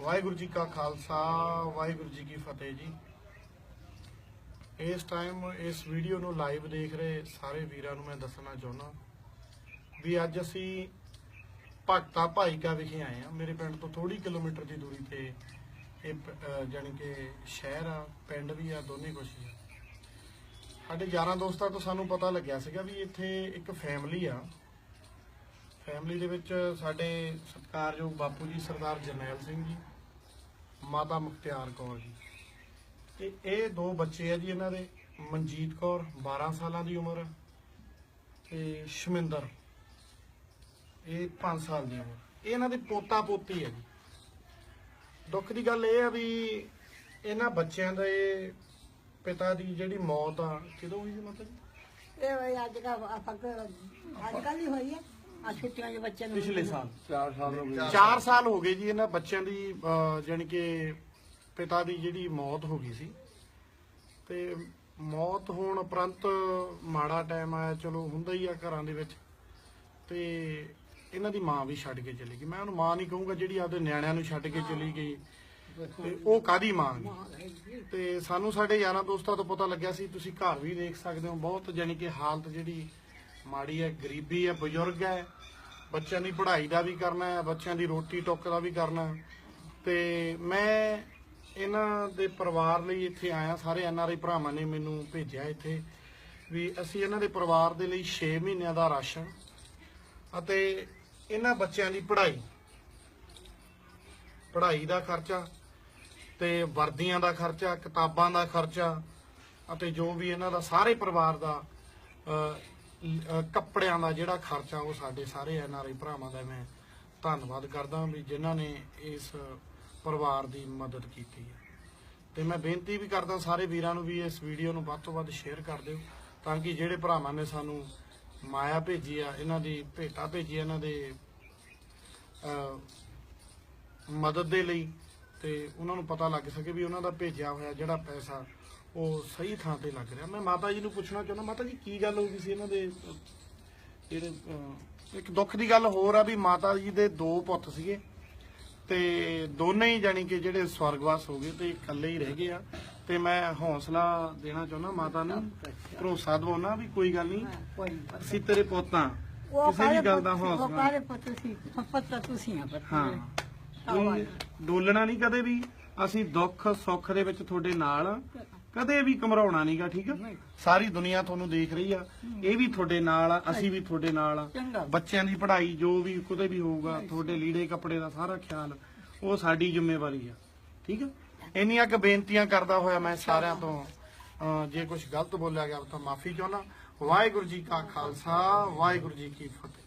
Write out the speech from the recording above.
ਵਾਹਿਗੁਰੂ ਜੀ ਕਾ ਖਾਲਸਾ, ਵਾਹਿਗੁਰੂ ਜੀ ਕੀ ਫਤਿਹ ਜੀ। ਇਸ ਟਾਈਮ ਇਸ ਵੀਡੀਓ ਨੂੰ ਲਾਈਵ ਦੇਖ ਰਹੇ ਸਾਰੇ ਵੀਰਾਂ ਨੂੰ ਮੈਂ ਦੱਸਣਾ ਚਾਹੁੰਦਾ ਵੀ ਅੱਜ ਅਸੀਂ ਭਗਤਾ ਭਾਈਕਾ ਵਿਖੇ ਆਏ ਆ ਮੇਰੇ ਪਿੰਡ ਤੋਂ ਥੋੜੀ ਕਿਲੋਮੀਟਰ ਦੀ ਦੂਰੀ ਤੇ ਇਹ ਪ- ਜਾਣੀ ਕਿ ਸ਼ਹਿਰ ਆ, ਪਿੰਡ ਵੀ ਆ, ਦੋਨੇ ਕੁਛ ਹੀ ਆ। ਸਾਡੇ ਯਾਰਾਂ ਦੋਸਤਾਂ ਤੋਂ ਸਾਨੂੰ ਪਤਾ ਲੱਗਿਆ ਸੀਗਾ ਵੀ ਇੱਥੇ ਇੱਕ ਫੈਮਿਲੀ ਆ। ਫੈਮਿਲੀ ਦੇ ਵਿੱਚ ਸਾਡੇ ਸਤਿਕਾਰਯੋਗ ਬਾਪੂ ਜੀ ਸਰਦਾਰ ਜਰਨੈਲ ਸਿੰਘ ਜੀ, ਮਾਤਾ ਮੁਖਤਿਆਰ ਕੌਰ ਜੀ। ਤੇ ਇਹ ਦੋ ਬੱਚੇ ਆ ਜੀ ਇਹਨਾਂ ਦੇ, ਮਨਜੀਤ ਕੌਰ 12 ਸਾਲਾਂ ਦੀ ਉਮਰ ਤੇ ਸ਼ਮਿੰਦਰ, ਇਹ 5 ਸਾਲ ਦੀ ਉਮਰ। ਇਹ ਇਹਨਾਂ ਦੇ ਪੋਤਾ ਪੋਤੀ ਹੈ ਜੀ। ਦੁੱਖ ਦੀ ਗੱਲ ਇਹ ਆ ਵੀ ਇਹਨਾਂ ਬੱਚਿਆਂ ਦੇ ਪਿਤਾ ਦੀ ਜਿਹੜੀ ਮੌਤ ਆ, ਕਿਦੋਂ ਹੋਈ ਸੀ ਮਾਤਾ ਇਹ ਅੱਜ ਕਾ ਅੱਜ ਕੱਲ ਹੀ ਹੋਈ ਹੈ ਆ ਛੁੱਟੀਆਂ ਦੇ ਬੱਚੇ ਨੂੰ ਪਿਛਲੇ ਸਾਲ। 4 ਸਾਲ ਹੋ ਗਏ। 4 ਸਾਲ ਹੋ ਗਏ ਜੀ ਇਹਨਾਂ ਬੱਚਿਆਂ ਦੀ ਜਾਣੀ ਕਿ ਪਿਤਾ ਦੀ ਜਿਹੜੀ ਮੌਤ ਹੋ ਗਈ ਸੀ। ਤੇ ਮੌਤ ਹੋਣ ਉਪਰੰਤ ਮਾੜਾ ਟਾਈਮ ਆਇਆ ਚਲੋ ਹੁੰਦਾ ਹੀ ਆ ਘਰਾਂ ਦੇ ਵਿੱਚ। ਤੇ ਇਹਨਾਂ ਦੀ ਮਾਂ ਵੀ ਛੱਡ ਕੇ ਚਲੀ ਗਈ। ਮੈਂ ਉਹਨੂੰ ਮਾਂ ਨਹੀਂ ਕਹੂੰਗਾ ਜਿਹੜੀ ਆਪਦੇ ਨਿਆਣਿਆਂ ਨੂੰ ਛੱਡ ਕੇ ਚਲੀ ਗਈ। ਤੇ ਉਹ ਕਾਦੀ ਮਾਂ ਗੀ? ਤੇ ਸਾਨੂੰ ਸਾਡੇ ਯਾਰਾਂ ਦੋਸਤਾਂ ਤੋਂ ਪਤਾ ਲੱਗਿਆ ਸੀ ਤੁਸੀਂ ਘਰ ਵੀ ਦੇਖ ਸਕਦੇ ਹੋ ਬਹੁਤ ਜਾਨੀ ਕਿ ਹਾਲਤ ਜਿਹੜੀ ਮਾੜੀ ਹੈ, ਗਰੀਬੀ ਹੈ, ਬਜ਼ੁਰਗ ਹੈ, ਬੱਚਿਆਂ ਦੀ ਪੜ੍ਹਾਈ ਦਾ ਵੀ ਕਰਨਾ ਹੈ, ਬੱਚਿਆਂ ਦੀ ਰੋਟੀ ਟੁੱਕ ਦਾ ਵੀ ਕਰਨਾ ਹੈ। ਤੇ ਮੈਂ ਇਹਨਾਂ ਦੇ ਪਰਿਵਾਰ ਲਈ ਇੱਥੇ ਆਇਆ, ਸਾਰੇ ਐਨਆਰਆਈ ਭਰਾਵਾਂ ਨੇ ਮੈਨੂੰ ਭੇਜਿਆ ਇੱਥੇ ਵੀ ਅਸੀਂ ਇਹਨਾਂ ਦੇ ਪਰਿਵਾਰ ਦੇ ਲਈ 6 ਮਹੀਨਿਆਂ ਦਾ ਰਾਸ਼ਨ ਅਤੇ ਇਹਨਾਂ ਬੱਚਿਆਂ ਦੀ ਪੜ੍ਹਾਈ ਪੜ੍ਹਾਈ ਦਾ ਖਰਚਾ ਤੇ ਵਰਦੀਆਂ ਦਾ ਖਰਚਾ, ਕਿਤਾਬਾਂ ਦਾ ਖਰਚਾ ਅਤੇ ਜੋ ਵੀ ਇਹਨਾਂ ਦਾ ਸਾਰੇ ਪਰਿਵਾਰ ਦਾ ਕੱਪੜਿਆਂ ਦਾ ਜਿਹੜਾ ਖਰਚਾ ਉਹ ਸਾਡੇ ਸਾਰੇ ਐਨਆਰਆਈ ਭਰਾਵਾਂ ਦਾ ਮੈਂ ਧੰਨਵਾਦ ਕਰਦਾ ਵੀ ਜਿਨ੍ਹਾਂ ਨੇ ਇਸ ਪਰਿਵਾਰ ਦੀ ਮਦਦ ਕੀਤੀ ਹੈ। ਤੇ ਮੈਂ ਬੇਨਤੀ ਵੀ ਕਰਦਾ ਸਾਰੇ ਵੀਰਾਂ ਨੂੰ ਵੀ ਇਸ ਵੀਡੀਓ ਨੂੰ ਵੱਧ ਤੋਂ ਵੱਧ ਸ਼ੇਅਰ ਕਰ ਦਿਓ ਤਾਂ ਕਿ ਜਿਹੜੇ ਭਰਾਵਾਂ ਨੇ ਸਾਨੂੰ ਮਾਇਆ ਭੇਜੀ ਆ, ਇਹਨਾਂ ਦੀ ਭੇਟਾ ਭੇਜੀ ਇਹਨਾਂ ਦੇ ਮਦਦ ਦੇ ਲਈ ਤੇ ਉਹਨਾਂ ਨੂੰ ਪਤਾ ਲੱਗ ਸਕੇ ਵੀ ਉਹਨਾਂ ਦਾ ਭੇਜਿਆ ਹੋਇਆ ਜਿਹੜਾ ਪੈਸਾ ਉਹ ਸਹੀ ਥਾਂ ਤੇ ਲੱਗ ਰਿਹਾ। ਮੈਂ ਮਾਤਾ ਜੀ ਨੂੰ ਪੁੱਛਣਾ ਚਾਹੁੰਦਾ ਮਾਤਾ ਜੀ ਕੀ ਗੱਲ ਹੋ ਗਈ ਸੀ ਇਹਨਾਂ ਦੇ ਅਹ, ਜਿਹੜੇ ਅਹ, ਇੱਕ ਦੁੱਖ ਦੀ ਗੱਲ ਹੋਰ ਆ ਵੀ ਮਾਤਾ ਜੀ ਦੇ ਦੋ ਪੁੱਤ ਸੀਗੇ ਤੇ ਦੋਨੇ ਹੀ ਜਾਨੀ ਕਿ ਜਿਹੜੇ ਸਵਰਗਵਾਸ ਹੋ ਗਏ ਤੇ ਇਕੱਲੇ ਹੀ ਰਹਿ ਗਏ ਆ। ਤੇ ਮੈਂ ਹੌਸਲਾ ਦੇਣਾ ਚਾਹੁੰਦਾ ਮਾਤਾ ਨੂੰ ਭਰੋਸਾ ਦਿਵਾਉਣਾ ਵੀ ਕੋਈ ਗੱਲ ਨਹੀਂ ਕੋਈ। ਅਸੀਂ ਤੇਰੇ ਪੁੱਤਾਂ ਉਹ ਕਿਸੇ ਵੀ ਗੱਲ ਦਾ ਉਹ ਹੌਸਲਾ ਪੁੱਤ ਸੀ ਪੁੱਤ ਤੁਸੀਂ ਆ ਪੁੱਤ। ਹਾਂ। ਕੋਈ ਡੋਲਣਾ ਨਹੀਂ ਕਦੇ ਵੀ। ਅਸੀਂ ਦੁੱਖ ਸੁੱਖ ਦੇ ਵਿੱਚ ਤੁਹਾਡੇ ਨਾਲ ਆ। ਕਦੇ ਵੀ ਘਮਰਾਉਣਾ ਨਹੀਂਗਾ ਠੀਕ ਆ? ਸਾਰੀ ਦੁਨੀਆ ਤੁਹਾਨੂੰ ਦੇਖ ਰਹੀ ਆ। ਇਹ ਵੀ ਤੁਹਾਡੇ ਨਾਲ ਆ ਅਸੀਂ ਵੀ ਤੁਹਾਡੇ ਨਾਲ ਆ। ਬੱਚਿਆਂ ਦੀ ਪੜ੍ਹਾਈ ਜੋ ਵੀ ਕਿਤੇ ਵੀ ਹੋਊਗਾ ਤੁਹਾਡੇ ਲੀੜੇ ਕੱਪੜੇ ਦਾ ਸਾਰਾ ਖਿਆਲ ਉਹ ਸਾਡੀ ਜ਼ਿੰਮੇਵਾਰੀ ਆ। ਠੀਕ ਆ? ਇੰਨੀਆਂ ਕੁ ਬੇਨਤੀਆਂ ਕਰਦਾ ਹੋਇਆ ਮੈਂ ਸਾਰਿਆਂ ਤੋਂ। ਅਹ, ਜੇ ਕੁਝ ਗਲਤ ਬੋਲਿਆ ਗਿਆ ਤਾਂ ਮਾਫੀ ਚਾਹੁੰਦਾ। ਵਾਹਿਗੁਰੂ ਜੀ ਕਾ ਖਾਲਸਾ ਵਾਹਿਗੁਰੂ ਜੀ ਕੀ ਫਤਿਹ।